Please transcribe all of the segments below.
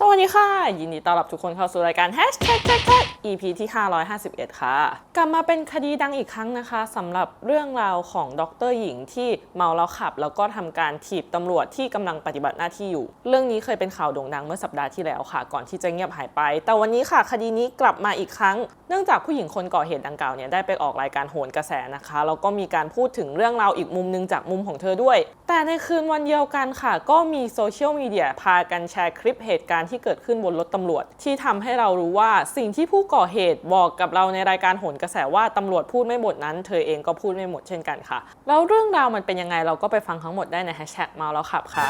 สวัสดีค่ะ ยินดีต้อนรับทุกคนเข้าสู่รายการ Hashtag EP ที่ 551 ค่ะ กลับมาเป็นคดีดังอีกครั้งนะคะสำหรับเรื่องราวของดรหญิงที่เมาแล้วขับ แล้วก็ทำการถีบตำรวจที่กำลังปฏิบัติหน้าที่อยู่ เรื่องนี้เคยเป็นข่าวโด่งดังเมื่อสัปดาห์ที่แล้วค่ะ ก่อนที่จะเงียบหายไป แต่วันนี้ค่ะ คดีนี้กลับมาอีกครั้ง เนื่องจากผู้หญิงคนก่อเหตุดังกล่าวเนี่ยได้ไปออกรายการโหนกระแสนะคะแล้วก็มีการพูดถึงเรื่องราวอีกมุมหนึงจากมุมของเธอด้วย แต่ในคืนวันเดียวกันค่ะ ก็มีโซเชียลมีเดียพากันแชร์คลิปเหตุการณ์ที่เกิดขึ้นบนรถตำรวจ ที่ทำให้เรารู้ว่าสิ่งที่ผู้ก่อเหตุบอกกับเราในรายการโหนกระแสว่าตำรวจพูดไม่หมดนั้น เธอเองก็พูดไม่หมดเช่นกันค่ะ แล้วเรื่องราวมันเป็นยังไงเราก็ไปฟังทั้งหมดได้ในแฮชแท็กเมาแล้วขับค่ะ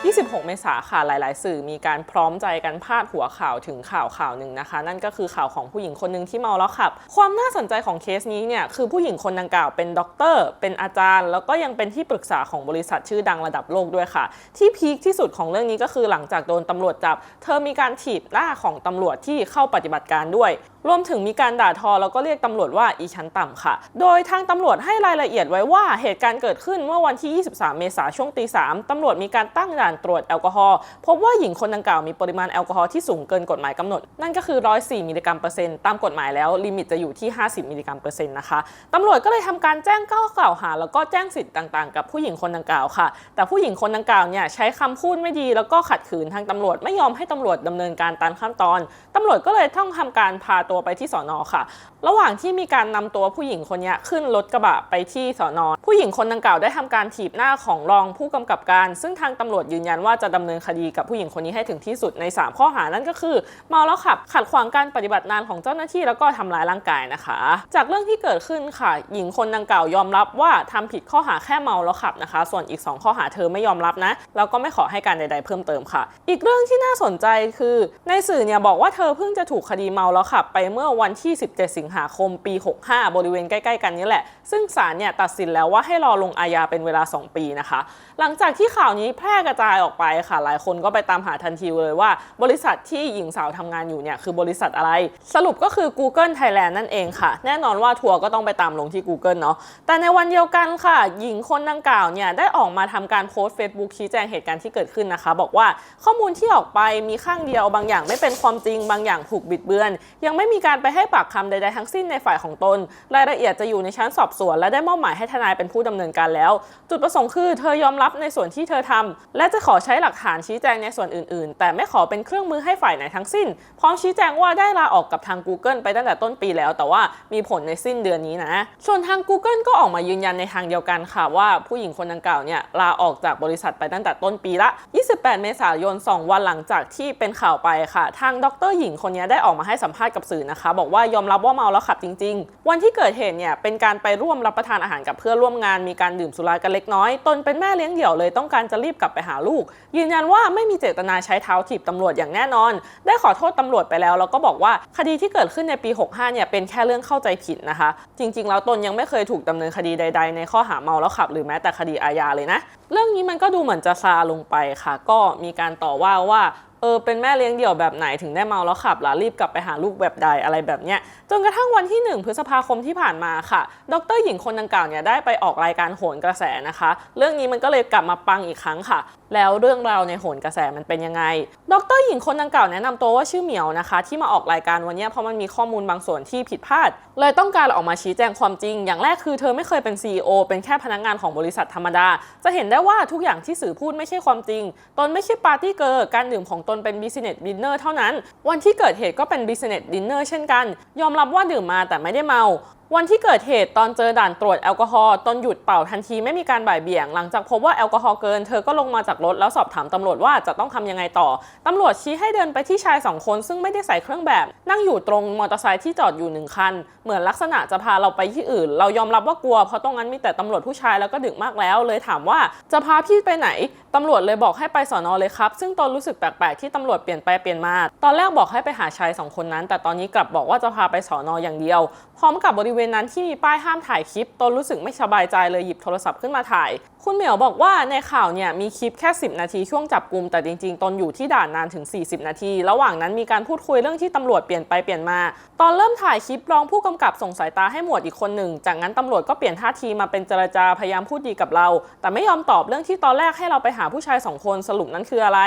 26 เมษาค่ะหลาย ๆ สื่อมีการพร้อมใจกันพาดหัวข่าวถึงข่าวข่าวหนึ่งนะคะ นั่นก็คือข่าวของผู้หญิงคนหนึ่งที่เมาแล้วขับ ความน่าสนใจของเคสนี้เนี่ยคือผู้หญิงคนดังกล่าวเป็นด็อกเตอร์เป็นอาจารย์ แล้วก็ยังเป็นที่ปรึกษาของบริษัทชื่อดังระดับโลกด้วยค่ะ ที่พีคที่สุดของเรื่องนี้ก็คือหลังจากโดนตำรวจจับเธอมีการถีบหน้าของตำรวจที่เข้าปฏิบัติการด้วย รวมถึงมีการด่าทอแล้วก็เรียกตำรวจว่าอีชั้นต่ำค่ะ โดยทางตำรวจให้รายละเอียดไว้ว่าเหตุการณ์เกิดขึ้นเมื่อวันที่ 23 เมษายนช่วงตีสามตำรวจมีการตั้งด่านตรวจแอลกอฮอล์พบว่าหญิงคนดังกล่าวมีปริมาณแอลกอฮอล์ที่สูงเกินกฎหมายกำหนด นั่นก็คือ 104 มิลลิกรัมเปอร์เซ็นต์ตามกฎหมายแล้วลิมิตจะอยู่ที่ 50 มิลลิกรัมเปอร์เซ็นต์นะคะตำรวจก็เลยทำการแจ้งข้อกล่าวหา แล้วก็แจ้งสิทธิ์ต่างๆ กับผู้หญิงคนดังกล่าวค่ะ แต่ผู้หญิงคนดังกล่าวเนี่ยใช้คำพูดไม่ดีแล้วก็ขัดขืนทางตำรวจไม่ยอมให้ตำรวจดำเนินการตามขั้นตอนตำรวจก็เลยต้องทำการพาตัวไปที่สอนอค่ะ ระหว่างที่มีการนำตัวผู้หญิงคนนี้ขึ้นรถกระบะไปที่สอนอผู้หญิงคนดังกล่าวได้ทำการถีบหน้าของรองผู้กำกับการ ซึ่งทางตำรวจยืนยันว่าจะดำเนินคดีกับผู้หญิงคนนี้ให้ถึงที่สุดใน 3 ข้อหานั่นก็คือเมาแล้วขับขัดขวางการปฏิบัติงานของเจ้าหน้าที่แล้วก็ทำร้ายร่างกายนะคะ จากเรื่องที่เกิดขึ้นค่ะ หญิงคนดังกล่าวยอมรับว่าทำผิดข้อหาแค่เมาแล้วขับนะคะ ส่วนอีก 2 ข้อหาเธอไม่ยอมรับนะแล้วก็ไม่ขอให้การใด ๆ เพิ่มเติมค่ะ อีกเรื่องที่น่าสนใจคือ ในสื่อเนี่ยบอกว่าเธอเพิ่งจะถูกคดีเมาแล้วขับ ไปเมื่อวันที่ 17 สิงหาคมปี 65 บริเวณใกล้ๆกันนี่แหละ ซึ่งศาลเนี่ยตัดสินแล้วว่าให้รอลงอาญาเป็นเวลา 2 ปีนะคะ หลังจากที่ข่าวนี้แพร่กระจายออกไปค่ะ หลายคนก็ไปตามหาทันทีเลยว่า บริษัทที่หญิงสาวทำงานอยู่เนี่ยคือบริษัทอะไร สรุปก็คือ Google Thailand นั่นเองค่ะ แน่นอนว่าทัวร์ก็ต้องไปตามลงที่ Google เนาะแต่ในวันเดียวกันค่ะ หญิงคนดังกล่าวเนี่ยได้ออกมาทำการโพสต์ Facebook ชี้แจงเหตุการณ์ที่เกิดขึ้นนะคะ บอกว่าข้อมูลที่ออกไปมีข้างเดียว บางอย่างไม่เป็นความจริง บางอย่างถูกบิดเบือน ยังไม่มีการไปให้ปากคำใดๆทั้งสิ้นในฝ่ายของตน รายละเอียดจะอยู่ในชั้นสอบสวน และได้มอบหมายให้ทนายเป็นผู้ดำเนินการแล้ว จุดประสงค์คือเธอยอมรับในส่วนที่เธอทำและจะขอใช้หลักฐานชี้แจงในส่วนอื่นๆ แต่ไม่ขอเป็นเครื่องมือให้ฝ่ายไหนทั้งสิ้น พร้อมชี้แจงว่าได้ลาออกกับทาง Google ไปตั้งแต่ต้นปีแล้ว แต่ว่ามีผลในสิ้นเดือนนี้นะส่วนทาง Google ก็ออกมายืนยันในทางเดียวกันค่ะว่าผู้หญิงคนดังกล่าวเนี่ยลาออกจากบริษัทไปตั้งแต่ต้นปีละ 28 เมษายน 2 วันหลังจากที่เป็นข่าวไปค่ะ ทางดรหญิงคนนี้ได้ออกมาให้สัมภาษณ์กับสื่อนะคะ บอกว่ายอมรับว่าเมาแล้วขับจริง ๆ วันที่เกิดเหตุเนี่ยเป็นการไปร่วมรับประทานอาหารกับเพื่อนร่วมงานมีการดื่มสุรากันเล็กน้อยตนเป็นแม่เลี้ยงเดี่ยวเลยต้องการจะรีบกลับไปหาลูก ยืนยันว่าไม่มีเจตนาใช้เท้าถีบตำรวจอย่างแน่นอน ได้ขอโทษตำรวจไปแล้วแล้วก็บอกว่าคดีที่เกิดขึ้นในปี 65 เนี่ยเป็นแค่เรื่องเข้าใจผิดนะคะ จริง ๆ แล้วตนยังไม่เคยถูกดำเนินคดีใด ๆ ในข้อหาเมาแล้วขับ หรือแม้แต่คดีอาญาเลยนะ เรื่องนี้มันก็ดูเหมือนจะซาลงไปค่ะ ก็มีการต่อว่าว่า เออเป็นแม่เลี้ยงเดี่ยวแบบไหนถึงได้เมาแล้วขับล่ะรีบกลับไปหาลูกแบบใดอะไรแบบเนี้ยจนกระทั่งวันที่ 1 พฤษภาคมที่ผ่านมาค่ะ ดรหญิงคนดังกล่าวเนี่ยได้ไปออกรายการโหนกระแสนะคะ เรื่องนี้มันก็เลยกลับมาปังอีกครั้งค่ะ แล้วเรื่องราวในโหนกระแสมันเป็นยังไง ดรหญิงคนดังกล่าวแนะนำตัวว่าชื่อเหมียวนะคะ ที่มาออกรายการวันนี้เพราะมันมีข้อมูลบางส่วนที่ผิดพลาด เลยต้องการออกมาชี้แจงความจริง อย่างแรกคือเธอไม่เคยเป็น CEO เป็นแค่พนักงานของบริษัทธรรมดา จะเห็นได้ว่าทุกอย่างที่สื่อพูดไม่ใช่ความจริง ตนไม่ใช่ปาร์ตี้เกอร์การดื่มของตนเป็น business dinner เท่านั้น วันที่เกิดเหตุก็เป็น business dinner เช่นกัน ยอมรับว่าดื่มมาแต่ไม่ได้เมา วันที่เกิดเหตุตอนเจอด่านตรวจแอลกอฮอล์ตนหยุดเป่าทันทีไม่มีการบ่ายเบี่ยง หลังจากพบว่าแอลกอฮอล์เกิน เธอก็ลงมาจากรถแล้วสอบถามตำรวจว่าจะต้องทำยังไงต่อ ตำรวจชี้ให้เดินไปที่ชายสองคนซึ่งไม่ได้ใส่เครื่องแบบ นั่งอยู่ตรงมอเตอร์ไซค์ที่จอดอยู่หนึ่งคัน เหมือนลักษณะจะพาเราไปที่อื่น เรายอมรับว่ากลัวเพราะตรงนั้นมีแต่ตำรวจผู้ชายแล้วก็ดึกมากแล้ว เลยถามว่าจะพาพี่ไปไหน ตำรวจเลยบอกให้ไปสอนอเลยครับ ซึ่งตนรู้สึกแปลกๆที่ตำรวจเปลี่ยนไปเปลี่ยนมา ตอนแรกบอกให้ไปหาชายสองคนนั้น แต่ตอนนี้กลับบอกว่าจะพาไปสอนออย่างเดียว พร้อมกับบริเวณนั้นที่มีป้ายห้ามถ่ายคลิป ตนรู้สึกไม่สบายใจเลยหยิบโทรศัพท์ขึ้นมาถ่าย คุณเหมียวบอกว่าในข่าวเนี่ยมีคลิปแค่ 10 นาทีช่วงจับกลุ่มแต่จริงๆ ตนอยู่ที่ด่านนานถึง 40 นาที ระหว่างนั้นมีการพูดคุยเรื่องที่ตำรวจเปลี่ยนไปเปลี่ยนมา ตอนเริ่มถ่ายคลิปรองผู้กำกับส่งสายตาให้หมวดอีกคนหนึ่ง จากนั้นตำรวจก็เปลี่ยนท่าทีมาเป็นเจรจาพยายามพูดดีกับเรา แต่ไม่ยอมตอบเรื่องที่ตอนแรกให้เราไปหาาผู้ชายสองคนสรุปนั้นคืออะไร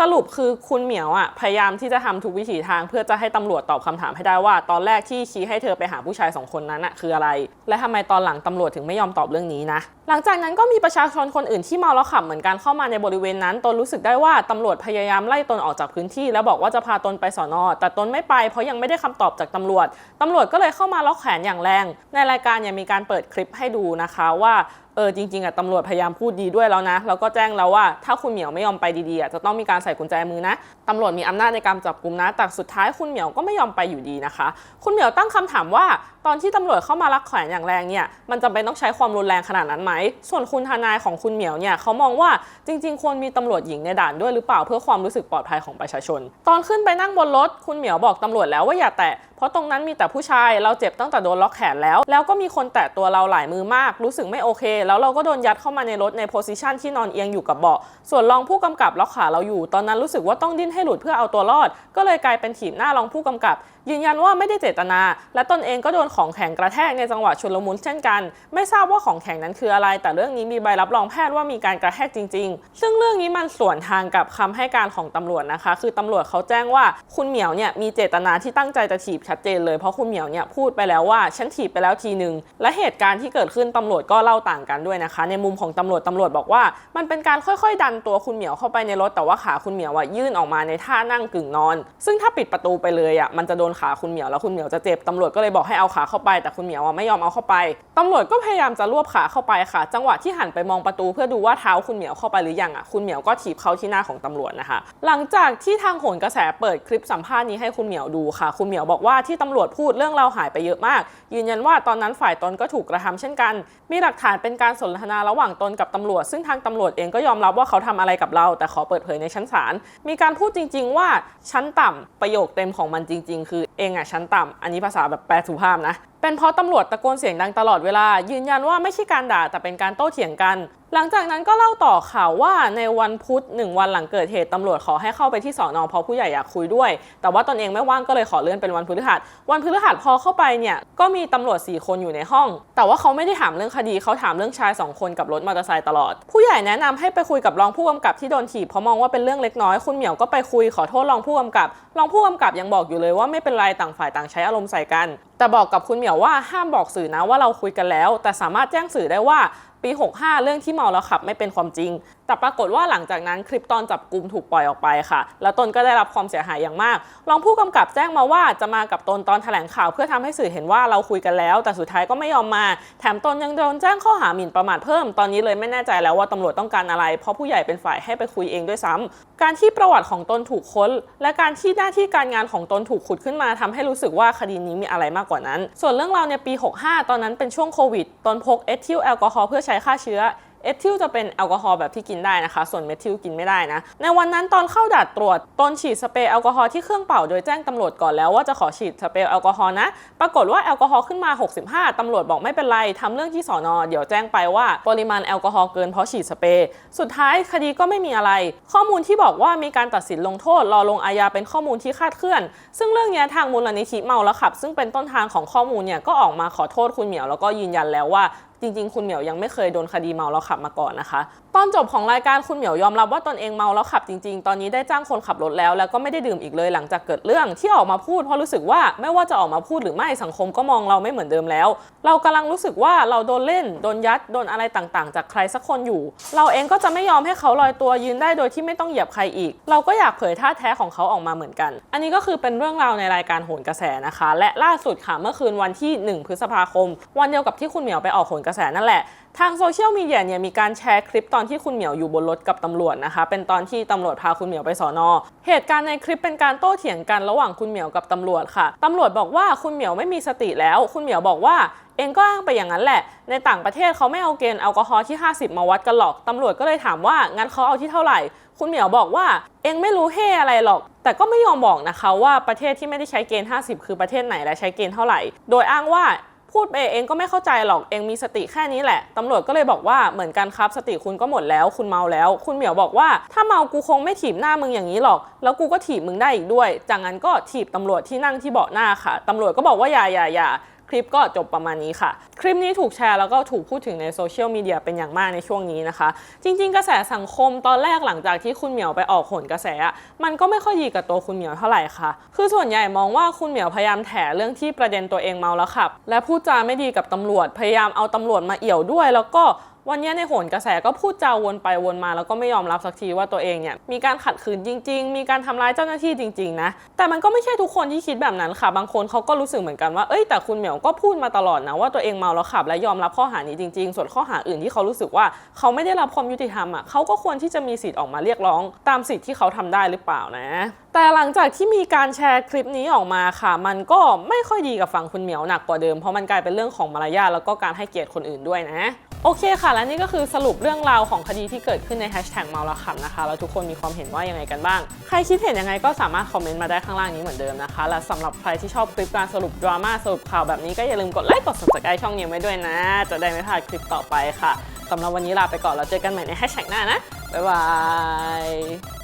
สรุปคือคุณเหมียวอะพยายามที่จะทำทุกวิถีทาง เพื่อจะให้ตำรวจตอบคำถามให้ได้ว่า ตอนแรกที่ชี้ให้เธอไปหาผู้ชายสองคนนั้นอะคืออะไร และทำไมตอนหลังตำรวจถึงไม่ยอมตอบเรื่องนี้นะหลังจากนั้นก็มีประชาชนคนอื่นที่เมาแล้วขับเหมือนกันเข้ามาในบริเวณนั้นตนรู้สึกได้ว่าตำรวจพยายามไล่ตนออกจากพื้นที่ แล้วบอกว่าจะพาตนไปสอนอแต่ตนไม่ไปเพราะยังไม่ได้คำตอบจากตำรวจตำรวจก็เลยเข้ามาล็อกแขนอย่างแรง ในรายการยังมีการเปิดคลิปให้ดูนะคะว่า เออจริงๆอะตำรวจพยายามพูดดีด้วยแล้วนะ แล้วก็แจ้งแล้วว่าถ้าคุณเหมียวไม่ยอมไปดีๆอะจะต้องมีการใส่กุญแจมือนะ ตำรวจมีอำนาจในการจับกลุมนะ แต่สุดท้ายคุณเหมียวก็ไม่ยอมไปอยู่ดีนะคะ คุณเหมียวตั้งคำถามว่า ตอนที่ตำรวจเข้ามาลักแขวนอย่างแรงเนี่ย มันจำเป็นต้องใช้ความรุนแรงขนาดนั้นไหม ส่วนคุณทนายของคุณเหมียวเนี่ยเขามองว่าจริง ๆ ควรมีตำรวจหญิงในด่านด้วยหรือเปล่าเพื่อความรู้สึกปลอดภัยของประชาชน ตอนขึ้นไปนั่งบนรถคุณเหมียวบอกตำรวจแล้วว่าอย่าแตะ เพราะตรงนั้นมีแต่ผู้ชาย เราเจ็บตั้งแต่โดนล็อกแขนแล้ว แล้วก็มีคนแตะตัวเราหลายมือมาก รู้สึกไม่โอเค แล้วเราก็โดนยัดเข้ามาในรถในโพสิชันที่นอนเอียงอยู่กับเบาะ ส่วนรองผู้กำกับล็อกขาเราอยู่ ตอนนั้นรู้สึกว่าต้องดิ้นใให้หลุดเพื่อเอาตัวรอด ก็เลยกลายเป็นถีบหน้ารองผู้กำกับ ยืนยันว่าไม่ได้เจตนา และตนเองก็โดนของแข็งกระแทกในจังหวะชุลมุนเช่นกัน ไม่ทราบว่าของแข็งนั้นคืออะไร แต่เรื่องนี้มีใบรับรองแพทย์ว่ามีการกระแทกจริง ๆ ซึ่งเรื่องนี้มันสวนทางกับคำให้การของตำรวจนะคะ คือตำรวจเขาแจ้งว่าคุณเหมียวเนี่ยมีเจตนาที่ตั้งใจจะถีบชัดเจนเลยเพราะคุณเหมียวเนี่ยพูดไปแล้วว่าฉันถีบไปแล้วทีหนึ่งและเหตุการณ์ที่เกิดขึ้นตำรวจก็เล่าต่างกันด้วยนะคะ ในมุมของตำรวจตำรวจบอกว่า มันเป็นการค่อยๆ ดันตัวคุณเหมียวเข้าไปในรถแต่ว่าขาคุณเหมียวอะยื่นออกมาในท่านั่งกึ่งนอน ซึ่งถ้าปิดประตูไปเลยอะมันจะโดนขาคุณเหมียวแล้วคุณเหมียวจะเจ็บตำรวจก็เลยบอกให้เอาขาเข้าไป แต่คุณเหมียวไม่ยอมเอาเข้าไปตำรวจก็พยายามจะรวบขาเข้าไปค่ะ จังหวะที่หันไปมองประตูเพื่อดูว่าเท้าคุณเหมียวเข้าไปหรือยังอะคุณเหมียวก็ถีบเข้าที่หน้าของตำรวจนะคะ หลังจากที่ทางโหนกระแสเปิดคลิปสัมภาษณ์นี้ให้คุณเหมียวดูค่ะ คุณเหมียวบอกว่าที่ตำรวจพูดเรื่องเราหายไปเยอะมาก ยืนยันว่าตอนนั้นฝ่ายตนก็ถูกกระทำเช่นกัน มีหลักฐานเป็นการสนทนาระหว่างตนกับตำรวจ ซึ่งทางตำรวจเองก็ยอมรับว่าเขาทำอะไรกับเรา แต่ขอเปิดเผยในชั้นศาลมีการพูดจริง ๆ ว่าชั้นต่ำประโยคเต็มของมันจริง ๆ คือเองอะชั้นต่ำอันนี้ภาษาแบบแปลสุภาพนะ เป็นเพราะตำรวจตะโกนเสียงดังตลอดเวลา ยืนยันว่าไม่ใช่การด่าแต่เป็นการโต้เถียงกันหลังจากนั้นก็เล่าต่อข่าวว่าในวันพุธหนึ่งวันหลังเกิดเหตุตำรวจขอให้เข้าไปที่สอนอเพราะผู้ใหญ่อยากคุยด้วย แต่ว่าตนเองไม่ว่างก็เลยขอเลื่อนเป็นวันพฤหัส วันพฤหัสพอเข้าไปเนี่ยก็มีตำรวจ 4 คนอยู่ในห้อง แต่ว่าเขาไม่ได้ถามเรื่องคดีเขาถามเรื่องชายสองคนกับรถมอเตอร์ไซค์ตลอด ผู้ใหญ่แนะนำให้ไปคุยกับรองผู้กำกับที่โดนถีบเพราะมองว่าเป็นเรื่องเล็กน้อยคุณเหมียวก็ไปคุยขอโทษรองผู้กำกับรองผู้กำกับยังบอกอยู่เลยว่าไม่เป็นไรต่างฝ่ายต่างใช้อารมณ์ใส่กัน แต่บอกกับคุณเหมียวว่าห้ามบอกสื่อนะว่าเราคุยกันแล้ว แต่สามารถแจ้งสื่อได้ว่าปี 65 เรื่องที่เมาแล้วขับไม่เป็นความจริง แต่ปรากฏว่าหลังจากนั้นคลิปตอนจับกลุ่มถูกปล่อยออกไปค่ะ แล้วตนก็ได้รับความเสียหายอย่างมาก รองผู้กำกับแจ้งมาว่าจะมากับตนตอนแถลงข่าว เพื่อทำให้สื่อเห็นว่าเราคุยกันแล้ว แต่สุดท้ายก็ไม่ยอมมา แถมตนยังโดนแจ้งข้อหาหมิ่นประมาทเพิ่ม ตอนนี้เลยไม่แน่ใจแล้วว่าตำรวจต้องการอะไร เพราะผู้ใหญ่เป็นฝ่ายให้ไปคุยเองด้วยซ้ำการที่ประวัติของตนถูกค้น และการที่หน้าที่การงานของตนถูกขุดขึ้นมาทำให้รู้สึกว่าคดีนี้มีอะไรมากกว่านั้น ส่วนเรื่องราวในปี 65 ตอนนั้นเป็นช่วงโควิดตนพกเอทิลแอลกอฮอล์เพื่อใช้ฆ่าเชื้อเอทิลจะเป็นแอลกอฮอล์แบบที่กินได้นะคะ ส่วนเมทิลกินไม่ได้นะ ในวันนั้นตอนเข้าดัดตรวจตนฉีดสเปรย์แอลกอฮอล์ที่เครื่องเป่าโดยแจ้งตำรวจก่อนแล้วว่าจะขอฉีดสเปรย์แอลกอฮอล์นะ ปรากฏว่าแอลกอฮอล์ขึ้นมา 65 ตำรวจบอกไม่เป็นไร ทำเรื่องที่สอนอเดี๋ยวแจ้งไปว่าปริมาณแอลกอฮอล์เกินเพราะฉีดสเปรย์ สุดท้ายคดีก็ไม่มีอะไร ข้อมูลที่บอกว่ามีการตัดสินลงโทษรอลงอาญาเป็นข้อมูลที่คาดเคลื่อน ซึ่งเรื่องนี้ทางมูลนิธิเมาแล้วขับ ซึ่งเป็นต้นทางของข้อมูลเนี่ยก็ออกมาขอโทษคุณเหมียวแล้วก็ยืนยันแล้วว่า จริงๆ คุณเหมียวยังไม่เคยโดนคดีเมาแล้วขับมาก่อนนะคะ ตอนจบของรายการคุณเหมียวยอมรับว่าตนเองเมาแล้วขับจริง ๆ ตอนนี้ได้จ้างคนขับรถแล้ว แล้วก็ไม่ได้ดื่มอีกเลยหลังจากเกิดเรื่องที่ออกมาพูดเพราะรู้สึกว่าไม่ว่าจะออกมาพูดหรือไม่สังคมก็มองเราไม่เหมือนเดิมแล้ว เรากำลังรู้สึกว่าเราโดนเล่นโดนยัดโดนอะไรต่างๆ จากใครสักคนอยู่ เราเองก็จะไม่ยอมให้เขาลอยตัวยืนได้โดยที่ไม่ต้องเหยียบใครอีก เราก็อยากเผยท่าแท้ของเขาออกมาเหมือนกัน อันนี้ก็คือเป็นเรื่องราวในรายการโหนกระแสนะคะ และล่าสุดค่ะเมื่อคืนวันที่ 1 พฤษภาคม วันเดียวกับที่คุณเหมียวไปออกโหนกระแสนั่นแหละทางโซเชียลมีเดียเนี่ยมีการแชร์คลิปตอนที่คุณเหมียวอยู่บนรถกับตำรวจนะคะ เป็นตอนที่ตำรวจพาคุณเหมียวไปสอนอ เหตุการณ์ในคลิปเป็นการโต้เถียงกันระหว่างคุณเหมียวกับตำรวจค่ะตำรวจบอกว่าคุณเหมียวไม่มีสติแล้ว คุณเหมียวบอกว่าเองก็อ้างไปอย่างนั้นแหละ ในต่างประเทศเขาไม่เอาเกณฑ์แอลกอฮอล์ที่ 50 มาวัดกันหรอก ตำรวจก็เลยถามว่างั้นเขาเอาที่เท่าไหร่ คุณเหมียวบอกว่าเองไม่รู้เฮอะไรหรอก แต่ก็ไม่ยอมบอกนะคะว่าประเทศที่ไม่ได้ใช้เกณฑ์ 50 คือประเทศไหนและใช้เกณฑ์เท่าไหร่ โดยอ้างว่า พูดไปเองก็ไม่เข้าใจหรอกเองมีสติแค่นี้แหละ ตำรวจก็เลยบอกว่าเหมือนกันครับสติคุณก็หมดแล้ว คุณเมาแล้ว คุณเหมียวบอกว่าถ้าเมากูคงไม่ถีบหน้ามึงอย่างนี้หรอก แล้วกูก็ถีบมึงได้อีกด้วย จากนั้นก็ถีบตำรวจที่นั่งที่เบาะหน้าค่ะตำรวจก็บอกว่าอย่าอย่าอย่า คลิปก็จบประมาณนี้ค่ะ คลิปนี้ถูกแชร์แล้วก็ถูกพูดถึงในโซเชียลมีเดียเป็นอย่างมากในช่วงนี้นะคะ จริง ๆ กระแสสังคมตอนแรกหลังจากที่คุณเหมียวไปออกโหนกระแส มันก็ไม่ค่อยดีกับตัวคุณเหมียวเท่าไหร่ค่ะ คือส่วนใหญ่มองว่าคุณเหมียวพยายามแถเรื่องที่ประเด็นตัวเองเมาแล้วขับ และพูดจาไม่ดีกับตำรวจพยายามเอาตำรวจมาเอี่ยวด้วย แล้วก็ วันนี้ในโหนกระแสก็พูดจาวนไปวนมาแล้วก็ไม่ยอมรับสักทีว่าตัวเองเนี่ยมีการขัดขืนจริง ๆ มีการทำร้ายเจ้าหน้าที่จริง ๆ นะ แต่มันก็ไม่ใช่ทุกคนที่คิดแบบนั้นค่ะ บางคนเขาก็รู้สึกเหมือนกันว่า เอ้ยแต่คุณเหมียวก็พูดมาตลอดนะว่าตัวเองเมาแล้วขับและยอมรับข้อหานี้จริง ๆ ส่วนข้อหาอื่นที่เขารู้สึกว่าเขาไม่ได้รับความยุติธรรมอะเขาก็ควรที่จะมีสิทธิ์ออกมาเรียกร้องตามสิทธิ์ที่เขาทำได้หรือเปล่านะ แต่หลังจากที่มีการแชร์คลิปนี้ออกมาค่ะ มันก็ไม่ค่อยดีกับฝั่งคุณเหมียวหนักกว่าเดิมเพราะมันกลายเป็นเรื่องของมารยาทแล้วก็การให้เกียรติคนอื่นด้วยนะ โอเคค่ะ และนี่ก็คือสรุปเรื่องราวของคดีที่เกิดขึ้นในแฮชแท็กเมาแล้วขับนะคะ แล้วทุกคนมีความเห็นว่ายังไงกันบ้าง ใครคิดเห็นยังไงก็สามารถคอมเมนต์มาได้ข้างล่างนี้เหมือนเดิมนะคะ และสำหรับใครที่ชอบคลิปการสรุปดราม่าสรุปข่าวแบบนี้ก็อย่าลืมกดไลค์กด subscribe ช่องนี้ไว้ด้วยนะ จะได้ไม่พลาดคลิปต่อไปค่ะสำหรับวันนี้ลาไปก่อนแล้วเจอกันใหม่ในแฮชแท็กหน้านะบ๊ายบาย